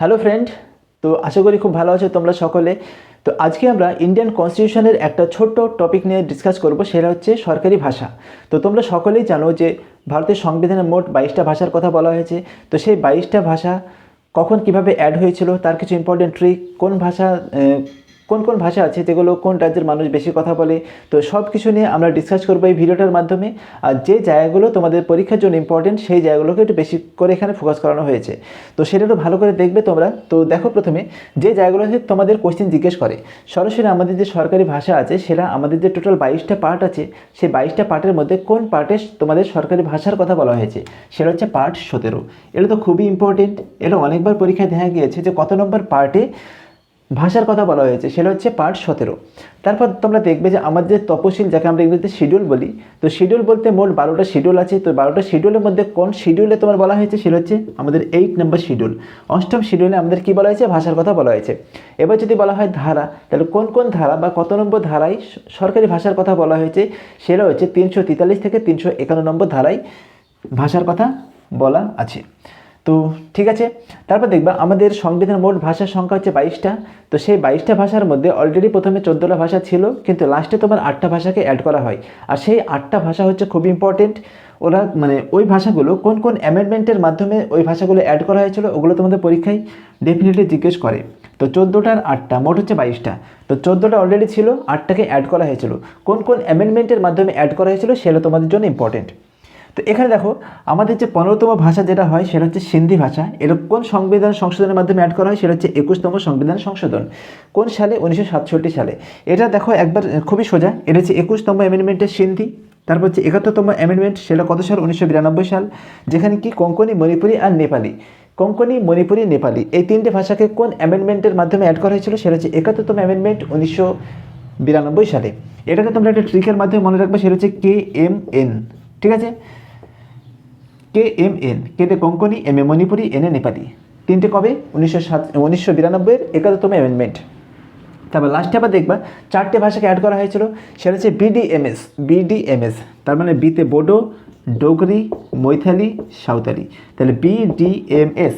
Hello friend তো আশা করি খুব ভালো আছো তোমরা সকলে। তো আজকে আমরা ইন্ডিয়ান কনস্টিটিউশনের একটা ছোট্ট টপিক নিয়ে ডিসকাস করব, সেটা হচ্ছে সরকারি ভাষা। তো তোমরা সকলেই জানো যে ভারতের সংবিধানে মোট বাইশটা ভাষার কথা বলা হয়েছে। তো সেই বাইশটা ভাষা কখন কীভাবে অ্যাড হয়েছিল, তার কিছু ইম্পর্টেন্ট ট্রিক কোন ভাষা কোন কোন ভাষা আছে, যেগুলো কোন রাজ্যের মানুষ বেশি কথা বলে, তো সব কিছু নিয়ে আমরা ডিসকাস করব এই ভিডিওটার মাধ্যমে। আর যে জায়গাগুলো তোমাদের পরীক্ষার জন্য ইম্পর্টেন্ট সেই জায়গাগুলোকে একটু বেশি করে এখানে ফোকাস করানো হয়েছে। তো সেটা একটু ভালো করে দেখবে তোমরা। তো দেখো প্রথমে, যে জায়গাগুলোতে তোমাদের কোশ্চেন জিজ্ঞেস করে। সরাসরি আমাদের যে সরকারি ভাষা আছে, সেটা আমাদের যে টোটাল বাইশটা পার্ট আছে, সেই বাইশটা পার্টের মধ্যে কোন পার্টে তোমাদের সরকারি ভাষার কথা বলা হয়েছে? সেটা হচ্ছে পার্ট সতেরো। এটা তো খুবই ইম্পর্টেন্ট এটা অনেকবার পরীক্ষায় দেখা গিয়েছে যে কত নম্বর পার্টে ভাষার কথা বলা হয়েছে, সেটা হচ্ছে পার্ট সতেরো। তারপর তোমরা দেখবে যে আমাদের তপশিল, যাকে আমরা ইংরেজিতে শিডিউল বলি, তো শিডিউল বলতে মোট বারোটা শিডিউল আছে, তো বারোটা শিডিউলের মধ্যে কোন শিডিউলে তোমার বলা হয়েছে, সেটা হচ্ছে আমাদের এইট নম্বর শিডিউল অষ্টম শিডিউলে আমাদের কি বলা হয়েছে? ভাষার কথা বলা হয়েছে। এবার যদি বলা হয় ধারা, তাহলে কোন কোন ধারা বা কত নম্বর ধারায় সরকারি ভাষার কথা বলা হয়েছে, সেটা হচ্ছে তিনশো তেতাল্লিশ থেকে তিনশো একান্ন নম্বর ধারায় ভাষার কথা বলা আছে। তো ঠিক আছে, তারপর দেখবা আমাদের সংবিধান মোট ভাষার সংখ্যা হচ্ছে বাইশটা, তো সেই বাইশটা ভাষার মধ্যে অলরেডি প্রথমে চোদ্দোটা ভাষা ছিল, কিন্তু লাস্টে তোমার আটটা ভাষাকে অ্যাড করা হয়। আর সেই আটটা ভাষা হচ্ছে খুব ইম্পর্টেন্ট ওরা মানে ওই ভাষাগুলো কোন কোন অ্যামেন্ডমেন্টের মাধ্যমে ওই ভাষাগুলো অ্যাড করা হয়েছিল ওগুলো তোমাদের পরীক্ষায় ডেফিনেটলি জিজ্ঞেস করে। তো চোদ্দোটার আটটা, মোট হচ্ছে বাইশটা, তো চোদ্দোটা অলরেডি ছিল, আটটাকে অ্যাড করা হয়েছিল। কোন কোন অ্যামেন্ডমেন্টের মাধ্যমে অ্যাড করা হয়েছিল সেটা তোমাদের জন্য ইম্পর্টেন্ট তো এখানে দেখো, আমাদের যে পনেরোতম ভাষা যেটা হয়, সেটা হচ্ছে সিন্ধি ভাষা। এটা কোন সংবিধান সংশোধনের মাধ্যমে অ্যাড করা হয়, সেটা হচ্ছে একুশতম সংবিধান সংশোধন। কোন সালে? উনিশশো সাতষট্টি সালে। এটা দেখো একবার খুবই সোজা। এটা হচ্ছে একুশতম অ্যামেন্ডমেন্টের সিন্ধি, তারপর হচ্ছে একাত্তরতম অ্যামেন্ডমেন্ট সেটা কত সাল? উনিশশো বিরানব্বই সাল। যেখানে কি? কোঙ্কনি মণিপুরি আর নেপালি। কোঙ্কনি মণিপুরি, নেপালি। এই তিনটে ভাষাকে কোন অ্যামেন্ডমেন্টের মাধ্যমে অ্যাড করা হয়েছিল? সেটা হচ্ছে একাত্তরতম অ্যামেন্ডমেন্ট উনিশশো বিরানব্বই সালে। এটাকে তোমরা একটা ট্রিকের মাধ্যমে মনে রাখবে, সেটা হচ্ছে কে এম এন ঠিক আছে? কে এম এন কেতে Konkani, M A Manipuri, N A Nepali. তিনটে কবে? উনিশশো সাত, উনিশশো বিরানব্বইয়ের একাদতম অ্যামেন্ডমেন্ট তারপর লাস্টে আবার দেখবা, চারটে ভাষাকে অ্যাড করা হয়েছিল, সেটা হচ্ছে বিডিএমএস বিডিএমএস তার মানে বিতে বোডো, ডোগরি, মৈথালি, সাঁওতালি। তাহলে বিডিএমএস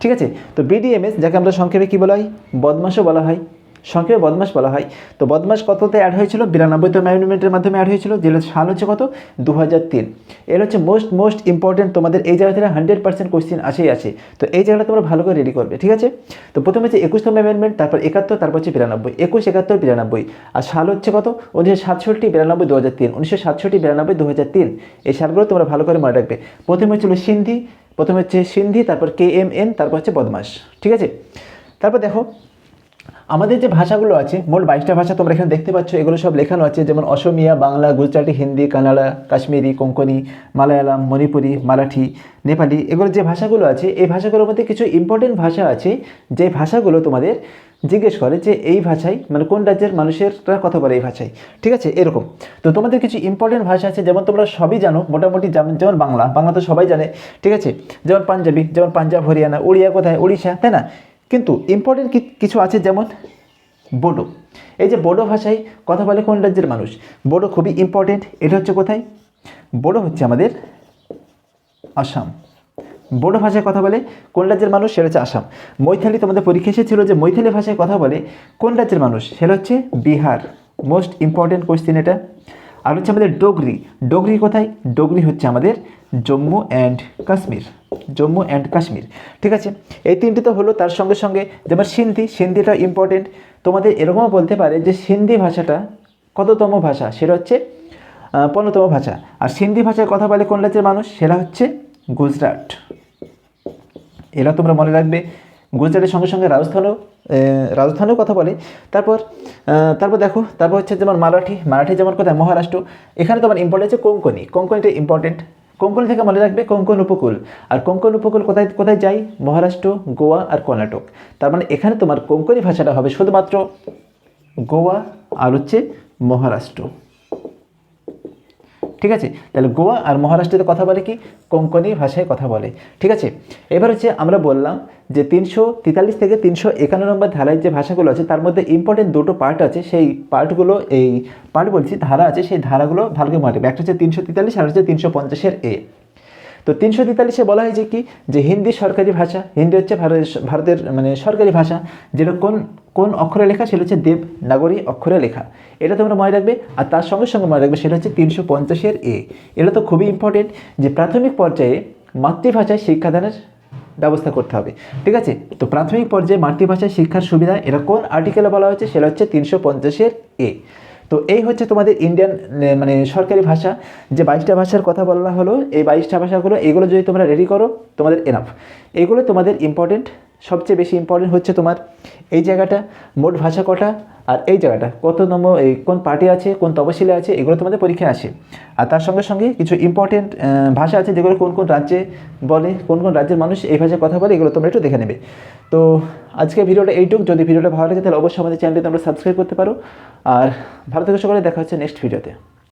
ঠিক আছে? তো বিডিএমএস যাকে আমরা সংক্ষেপে কী বলা হয়? বদমাসও বলা হয়। সংক্ষেপে বদমাস বলা হয়। তো বদমাস কততে অ্যাড হয়েছিল? বিরানব্বইতম অ্যামেন্ডমেন্টের মাধ্যমে অ্যাড হয়েছিল, যেটা সাল হচ্ছে কত? দু হাজার তিন। এর হচ্ছে মোস্ট মোস্ট ইম্পর্টেন্ট তোমাদের এই জায়গা থেকে হান্ড্রেড পার্সেন্ট কোশ্চেন আসেই আছে। তো এই জায়গাটা তোমরা ভালো করে রেডি করবে, ঠিক আছে? তো প্রথমে হচ্ছে একুশতম অ্যামেন্ডমেন্ট তারপর একাত্তর, তারপর হচ্ছে বিরানব্বই। একুশ, একাত্তর, বিরানব্বই। আর সাল হচ্ছে কত? উনিশশো সাতষট্টি, বিরানব্বই দু হাজার তিন। উনিশশো সাতষট্টি, বিরানব্বই দু হাজার তিন। এই সালগুলো তোমরা ভালো করে মনে রাখবে। প্রথমে হচ্ছিল সিন্ধি, প্রথমে হচ্ছে সিন্ধি, তারপর কে এম এন, তারপর হচ্ছে বদমাস ঠিক আছে? তারপর দেখো আমাদের যে ভাষাগুলো আছে, মোট বাইশটা ভাষা তোমরা এখানে দেখতে পাচ্ছ, এগুলো সব লেখানো আছে, যেমন অসমিয়া, বাংলা, গুজরাটি, হিন্দি, কানাডা, কাশ্মীরি কোঙ্কনি মালায়ালাম, মণিপুরি, মারাঠি, নেপালি, এগুলো যে ভাষাগুলো আছে, এই ভাষাগুলোর মধ্যে কিছু ইম্পর্টেন্ট ভাষা আছে, যে ভাষাগুলো তোমাদের জিজ্ঞেস করে যে এই ভাষায় মানে কোন রাজ্যের মানুষেররা কথা বলে এই ভাষায়। ঠিক আছে? এরকম। তো তোমাদের কিছু ইম্পর্টেন্ট ভাষা আছে, যেমন তোমরা সবই জানো, মোটামুটি যেমন বাংলা বাংলা তো সবাই জানে। ঠিক আছে? যেমন পাঞ্জাবি, যেমন পাঞ্জাব, হরিয়ানা, উড়িয়া কোথায়? উড়িষ্যা, তাই না? কিন্তু ইম্পর্টেন্ট কিছু আছে যেমন বোডো। এই যে বোডো ভাষায় কথা বলে কোন রাজ্যের মানুষ? বোডো খুবই ইম্পর্টেন্ট এটা হচ্ছে কোথায়? বোডো হচ্ছে আমাদের আসাম। বোডো ভাষায় কথা বলে কোন রাজ্যের মানুষ? সেটা হচ্ছে আসাম। মৈথালি তোমাদের পরীক্ষা এসেছিল যে মৈথালি ভাষায় কথা বলে কোন রাজ্যের মানুষ? সেটা হচ্ছে বিহার। মোস্ট ইম্পর্টেন্ট কোয়েশ্চেন এটা। আর হচ্ছে আমাদের ডোগরি। ডোগরি কোথায়? ডোগরি হচ্ছে আমাদের জম্মু অ্যান্ড কাশ্মীর, জম্মু অ্যান্ড কাশ্মীর, ঠিক আছে? এই তিনটি তো হলো তার সঙ্গে সঙ্গে যেমন সিন্ধি সিন্ধিটা ইম্পর্টেন্ট তোমাদের এরকমও বলতে পারে যে সিন্ধি ভাষাটা কততম ভাষা? সেটা হচ্ছে পনেরোতম ভাষা। আর সিন্ধি ভাষায় কথা বলে কোন রাজ্যের মানুষ? সেটা হচ্ছে গুজরাট। এরা তোমরা মনে রাখবে, গুজরাটের সঙ্গে সঙ্গে রাজস্থানও রাজস্থানেও কথা বলে। তারপর তারপর দেখো, তারপর হচ্ছে যেমন মারাঠি মারাঠি যেমন কোথায়? মহারাষ্ট্র। এখানে তোমার ইম্পর্টেন্ট হচ্ছে কোঙ্কনি কোঙ্কনিটা ইম্পর্টেন্ট কোঙ্কনি থেকে মনে রাখবে কোঙ্কন উপকূল? আর কোঙ্কন উপকূল কোথায় কোথায় যাই মহারাষ্ট্র, গোয়া আর কর্ণাটক। তার মানে এখানে তোমার কোঙ্কনি ভাষাটা হবে শুধুমাত্র গোয়া আর হচ্ছে মহারাষ্ট্র। ঠিক আছে? তাহলে গোয়া আর মহারাষ্ট্রেতে কথা বলে কি? কোঙ্কনি ভাষায় কথা বলে। ঠিক আছে? এবার হচ্ছে আমরা বললাম যে তিনশো তেতাল্লিশ থেকে তিনশো একান্ন নম্বর ধারায় যে ভাষাগুলো আছে, তার মধ্যে ইম্পর্টেন্ট দুটো পার্ট আছে। সেই পার্টগুলো এই পার্ট বলছি, ধারা আছে, সেই ধারাগুলো ভালোকে মনে রাখবে। একটা হচ্ছে তিনশো তেতাল্লিশ আর হচ্ছে তিনশো পঞ্চাশের এ। তো তিনশো তেতাল্লিশে বলা হয়েছে কি? যে হিন্দি সরকারি ভাষা, হিন্দি হচ্ছে ভারতের মানে সরকারি ভাষা, যেটা কোন কোন অক্ষরে লেখা সেটা হচ্ছে দেবনাগরী অক্ষরে লেখা। এটা তোমরা মনে রাখবে, আর তার সঙ্গে সঙ্গে মনে রাখবে সেটা হচ্ছে তিনশো পঞ্চাশের এ। এটা তো খুবই ইম্পর্টেন্ট যে প্রাথমিক পর্যায়ে মাতৃভাষায় শিক্ষাদানের ব্যবস্থা করতে হবে। ঠিক আছে? তো প্রাথমিক পর্যায়ে মাতৃভাষায় শিক্ষার সুবিধা এটা কোন আর্টিকেলে বলা হয়েছে? সেটা হচ্ছে তিনশো পঞ্চাশের এ। তো এই হচ্ছে তোমাদের ইন্ডিয়ান মানে সরকারি ভাষা। যে বাইশটা ভাষার কথা বলা হলো, এই বাইশটা ভাষাগুলো, এগুলো যদি তোমরা রেডি করো, তোমাদের এনাফ এগুলো তোমাদের ইম্পর্টেন্ট সবচেয়ে বেশি ইম্পর্টেন্ট হচ্ছে তোমার এই জায়গাটা, মোট ভাষা কটা আর এই জায়গাটা, কত নম্বর, এই কোন পার্টি আছে, কোন তপশিলে আছে, এগুলো তোমাদের পরীক্ষায় আসে। আর তার সঙ্গে সঙ্গে কিছু ইম্পর্টেন্ট ভাষা আছে যেগুলো কোন কোন রাজ্যে বলে, কোন কোন রাজ্যের মানুষ এই ভাষায় কথা বলে, এগুলো তোমরা একটু দেখে নেবে। তো আজকে ভিডিওটা এইটুক, যদি ভিডিওটা ভালো লাগে তাহলে অবশ্যই আমাদের চ্যানেলটি তোমরা সাবস্ক্রাইব করতে পারো। আর ভালো থেকে সকলে দেখা হচ্ছে নেক্সট ভিডিওতে